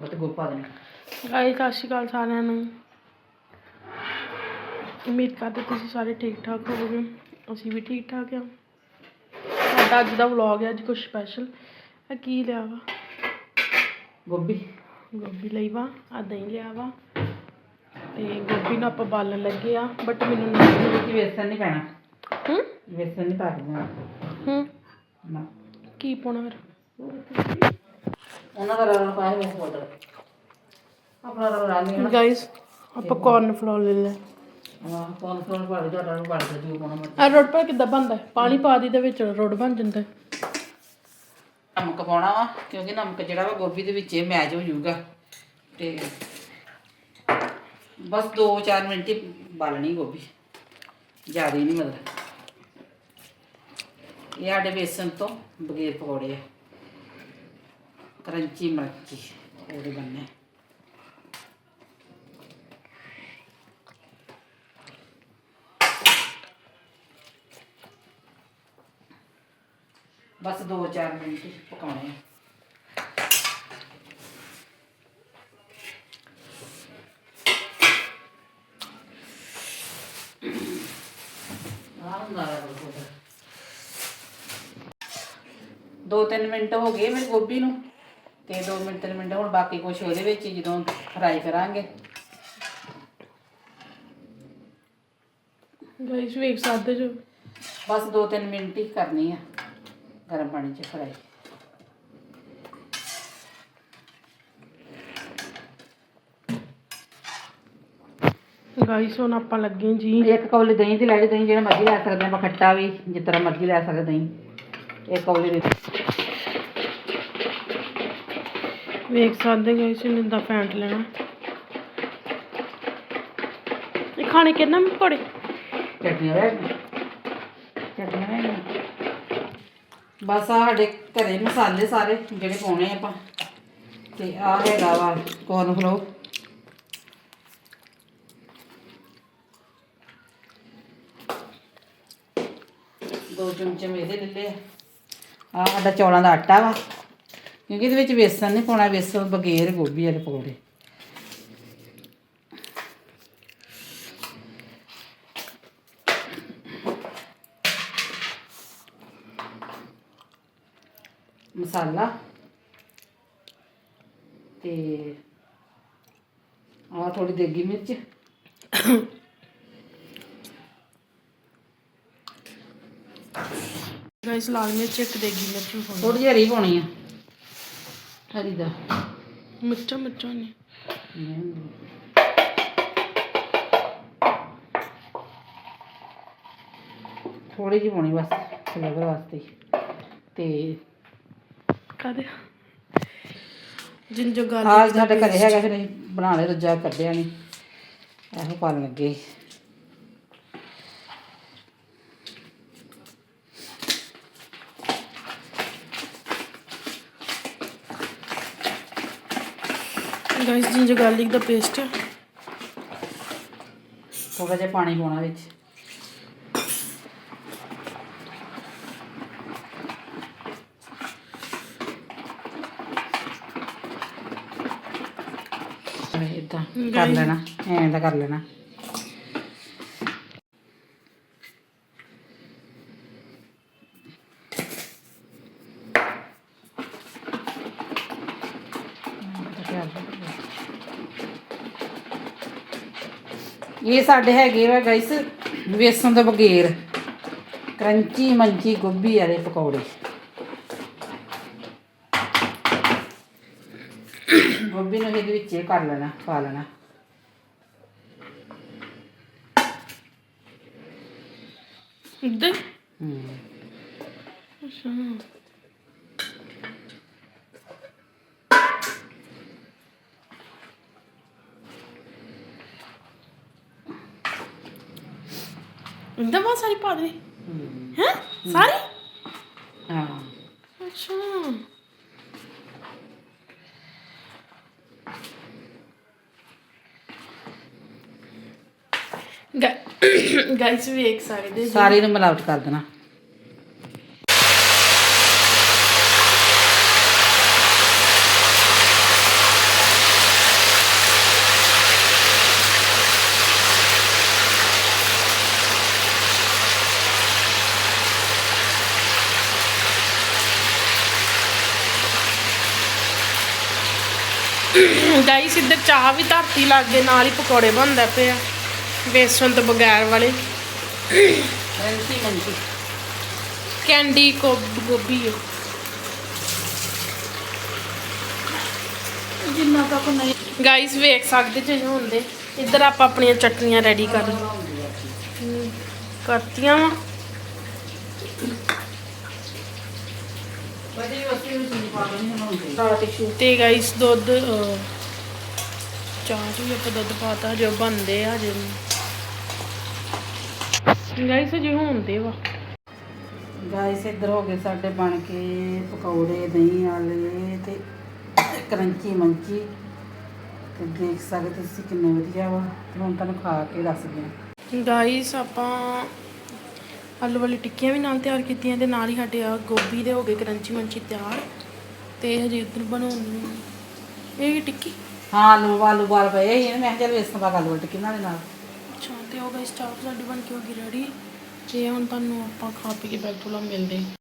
ਤੇ ਗੋਪਾ ਦੇ ਗਾਇਸ ਸਤਿ ਸ਼੍ਰੀ ਅਕਾਲ ਸਾਰਿਆਂ ਨੂੰ। ਉਮੀਦ ਕਰਦੇ ਤੁਸੀਂ ਸਾਰੇ ਠੀਕ ਠਾਕ ਹੋਵੋਗੇ। ਅਸੀਂ ਵੀ ਠੀਕ ਠਾਕ ਹਾਂ। ਸਾਡਾ ਅੱਜ ਦਾ ਵਲੌਗ ਹੈ ਅੱਜ ਕੁਝ ਸਪੈਸ਼ਲ ਆ ਕੀ ਲਿਆ ਵਾ? ਗੋਭੀ। ਗੋਭੀ ਲਈ ਵਾ ਆ ਦਹੀਂ ਲਿਆ ਵਾ। ਤੇ ਗੋਭੀ ਨੂੰ ਆਪਾਂ ਬਾਲਣ ਲੱਗੇ ਆ ਬਟ ਮੈਨੂੰ ਨਹੀਂ ਵਿੱਚ ਵੇਸਣ ਨਹੀਂ ਪੈਣਾ ਹੂੰ? ਵੇਸਣ ਨਹੀਂ ਪਾ ਦੇਣਾ। ਹੂੰ? ਨਾ। ਕੀ ਪਾਉਣਾ ਫਿਰ? ਉਹਨਾਂ ਦਾ ਰਲ ਪਾਇਆ ਹੋਇਆ ਪਾਊਡਰ ਆਪਣਾ ਰਲ ਲਾ ਲਿਆ ਗਾਇਸ ਆਪਾਂ ਕਾਰਨ ਫਲੋਰ ਲੈ ਲਿਆ ਹਾਂ ਕੌਨ ਫਲੋਰ ਪਾ ਦੇ ਤੁਹਾਡਾ ਪਾ ਦੇ ਜੋ ਪਾਉਣਾ ਮਰਜ਼ੀ। ਆ ਰੋਡ ਪਾ ਕਿੱਦਾਂ ਬਣਦਾ ਹੈ? ਪਾਣੀ ਪਾ ਦੀ ਦੇ ਵਿੱਚ ਰੋਡ ਬਣ ਜਾਂਦਾ ਹੈ। ਨਮਕ ਪਾਉਣਾ ਵਾ ਕਿਉਂਕਿ ਨਮਕ ਜਿਹੜਾ ਵਾ ਗੋਭੀ ਦੇ ਵਿੱਚ ਮੈਚ ਹੋ ਜਾਊਗਾ। ਤੇ ਬਸ 2-4 ਮਿੰਟ ਹੀ ਬਾਲਣੀ ਗੋਭੀ। ਜ਼ਿਆਦਾ ਨਹੀਂ ਮਤਲਬ। ਇਹ ਸਾਡੇ ਬੇਸਨ ਤੋਂ ਬਗੈਰ ਪਕੌੜੇ ਆ। ਕਰੰਚੀ ਮਰਚੀ ਉਹਦੇ ਬੰਨੇ ਬਸ 2-4 ਮਿੰਟ ਪਕਾਉਣੇ ਆ ਦੋ ਤਿੰਨ ਮਿੰਟ ਹੋ ਗਏ ਮੇਰੇ ਗੋਭੀ ਨੂੰ ਤੇ 2 ਮਿੰਟ 3 ਮਿੰਟ ਹੁਣ ਬਾਕੀ ਕੁਝ ਉਹਦੇ ਵਿੱਚ ਹੀ ਜਦੋਂ ਫਰਾਈ ਕਰਾਂਗੇ। ਗਾਇਸ ਵੇਖ ਸਕਦੇ ਜੋ। ਬਸ 2-3 ਮਿੰਟ ਹੀ ਕਰਨੀ ਆ ਗਰਮ ਪਾਣੀ 'ਚ ਫਰਾਈ ਗਾਇਸ ਹੁਣ ਆਪਾਂ ਲੱਗੇ ਜੀ। ਇੱਕ ਕੌਲੀ ਦਹੀਂ ਦੀ ਲੈ ਲਈ ਦਹੀਂ ਜਿਹੜਾ ਮਰਜ਼ੀ ਲੈ ਸਕਦੇ ਆਪਾਂ ਖੱਟਾ ਵੀ ਜਿਸ ਤਰ੍ਹਾਂ ਮਰਜ਼ੀ ਲੈ ਸਕਦੇ ਦਹੀਂ। ਇੱਕ ਕੌਲੀ ਦੇ ਵੇਖ ਸਕਦੇ ਗਾਇਸ ਇਹਨੇ ਦਾ ਫੈਂਟ ਲੈਣਾ। ਇਹ ਖਾਣੇ ਕਿੰਨਾ ਪਕੌੜੇ? ਚਟਨੀਆਂ ਰਹਿ ਗਈਆਂ। ਰਹਿ ਬਸ ਆਹ ਸਾਡੇ ਘਰੇ ਮਸਾਲੇ ਸਾਰੇ ਜਿਹੜੇ ਪਾਉਣੇ ਆਪਾਂ। ਤੇ ਆ ਹੈਗਾ ਵਾ ਕੋਰਨ ਫਲੋ ਦੋ ਚਮਚੇ ਇਹਦੇ ਲੈ ਲਏ ਆ। ਸਾਡਾ ਚੌਲਾਂ ਦਾ ਆਟਾ ਵਾ। ਕਿਉਂਕਿ ਇਹਦੇ ਵਿੱਚ ਵੇਸਣ ਨਹੀਂ ਪਾਉਣਾ ਵੇਸਣ ਬਗੈਰ ਗੋਭੀ ਵਾਲੇ ਪਕੌੜੇ। ਮਸਾਲਾ ਤੇ ਆ ਥੋੜੀ ਦੇਗੀ ਮਿਰਚ। ਗਾਇਸ ਲਾਲ ਮਿਰਚ ਇੱਕ ਦੇਗੀ ਮਿਰਚ ਵੀ ਪਾਉਣੀ ਥੋੜੀ ਜਿਹੀ ਹਰੀ ਪਾਉਣੀ ਆ। ਹਰੀ ਦਾ ਮਿਰਚਾਂ ਮਿਰਚਾਂ ਨੇ ਥੋੜੀ ਜਿਹੀ ਪਾਉਣੀ ਬਸ ਫਲੇਵਰ ਵਾਸਤੇ। ਤੇ ਕਾਦੇ ਜਿੰਜੋ ਆ ਗਾਰਲਿਕ ਸਾਡੇ ਘਰੇ ਹੈਗਾ ਫਿਰ ਅਸੀਂ ਬਣਾ ਲਿਆ ਦੂਜਾ ਕੱਢਿਆ ਨਹੀਂ ਇਹੋ ਪਾਣ ਲੱਗੇ ਗਾਇਸ ਜਿੰਜੋ ਗਾਰਲਿਕ ਦਾ ਪੇਸਟ ਥੋੜਾ ਜਿਹਾ ਪਾਣੀ ਪਾਉਣਾ ਵਿੱਚ। ਇਦਾਂ ਕਰ ਲੈਣਾ ਐਂ ਦਾ ਕਰ ਲੈਣਾ। ਇਹ ਸਾਡੇ ਹੈਗੇ ਵਾ ਗਾਇਸ ਵੇਸਣ ਤੋਂ ਬਗੈਰ। ਕਰੰਚੀ ਮੰਚੀ ਗੋਭੀ ਵਾਲੇ ਪਕੌੜੇ। ਗੋਭੀ ਨੂੰ ਇਹਦੇ ਵਿੱਚ ਇਹ ਕਰ ਲੈਣਾ ਪਾ ਲੈਣਾ। ਇੱਧਰ? ਹੂੰ। ਅੱਛਾ। ਇੰਦਾ ਬਹੁਤ ਸਾਰੀ ਪਾ ਦੇ। ਹੂੰ। ਹੈ? ਸਾਰੀ? ਹਾਂ। ਅੱਛਾ। ਗਾਇਸ ਵੇਖ ਸਕਦੇ ਜੀ ਸਾਰੇ ਨੂੰ ਮਿਲਾਵਟ ਕਰ ਦੇਣਾ। ਗਾਈਸ ਇੱਧਰ ਚਾਹ ਵੀ ਧਰਤੀ ਲੱਗ ਨਾਲ ਹੀ ਪਕੌੜੇ ਬਣਦਾ ਪਿਆ ਬੇਸਨ ਤੋਂ ਬਗੈਰ ਵਾਲੇ। ਕੈਂਡੀ ਕੋ ਗੋਭੀ ਹੈ ਜਿੰਨਾ ਤੱਕ ਨਹੀਂ ਗਾਈਸ ਵੇਖ ਸਕਦੇ ਜੇ ਹੁੰਦੇ ਇੱਧਰ ਆਪਾਂ ਆਪਣੀਆਂ ਚਟਨੀਆਂ ਰੈਡੀ ਕਰ ਕਰਤੀਆਂ ਵਾ ਬੜੀ ਵਸਤੀ ਵਿੱਚ ਨਹੀਂ ਪਾ ਲੈਣੀ ਹੁੰਦੀ ਤੇ ਗਾਈਸ ਦੁੱਧ ਚਾਹ ਵੀ ਆਪਾਂ ਦੁੱਧ ਪਾਤਾ ਜੋ ਬੰਦੇ ਆ ਜੇ ਗਾਈਸ ਜੇ ਹੁੰਦੇ ਵਾ। ਗਾਇਸ ਇੱਧਰ ਹੋ ਗਏ ਸਾਡੇ ਬਣ ਕੇ ਪਕੌੜੇ ਦਹੀਂ ਵਾਲੇ ਤੇ ਕਰੰਚੀ ਮੰਚੀ। ਤੇ ਦੇਖ ਸਕਦੇ ਤੁਸੀਂ ਕਿੰਨੇ ਵਧੀਆ ਵਾ। ਤੇ ਹੁਣ ਤੁਹਾਨੂੰ ਖਾ ਕੇ ਦੱਸਦੇ ਹਾਂ ਗਾਈਸ ਆਪਾਂ ਆਲੂ ਵਾਲੀ ਟਿੱਕੀਆਂ ਵੀ ਨਾਲ ਤਿਆਰ ਕੀਤੀਆਂ ਤੇ ਨਾਲ ਹੀ ਸਾਡੇ ਆ ਗੋਭੀ ਦੇ ਹੋ ਗਏ ਕਰੰਚੀ ਮੰਚੀ ਤਿਆਰ ਤੇ ਹਜੇ ਇੱਧਰ ਬਣਾਉਣੀ। ਇਹ ਕੀ ਟਿੱਕੀ? ਹਾਂ ਆਲੂ ਆਲੂ ਬਾਲ ਪਏ ਨਾ ਮੈਂ ਕਿਹਾ ਚੱਲ ਪਾ ਕੇ ਆਲੂ ਟਿੱਕੀ ਬਣਾ ਦੇ ਨਾਲ। ਅੱਛਾ ਤੇ ਉਹ ਗਾਈਸ ਚਾਹ ਸਾਡੀ ਬਣ ਕੇ ਹੋ ਗਈ ਰੈਡੀ ਤੇ ਹੁਣ ਤੁਹਾਨੂੰ ਆਪਾਂ ਖਾ ਪੀ ਕੇ ਤੋਂ ਮਿਲਦੇ। ਹਾਂ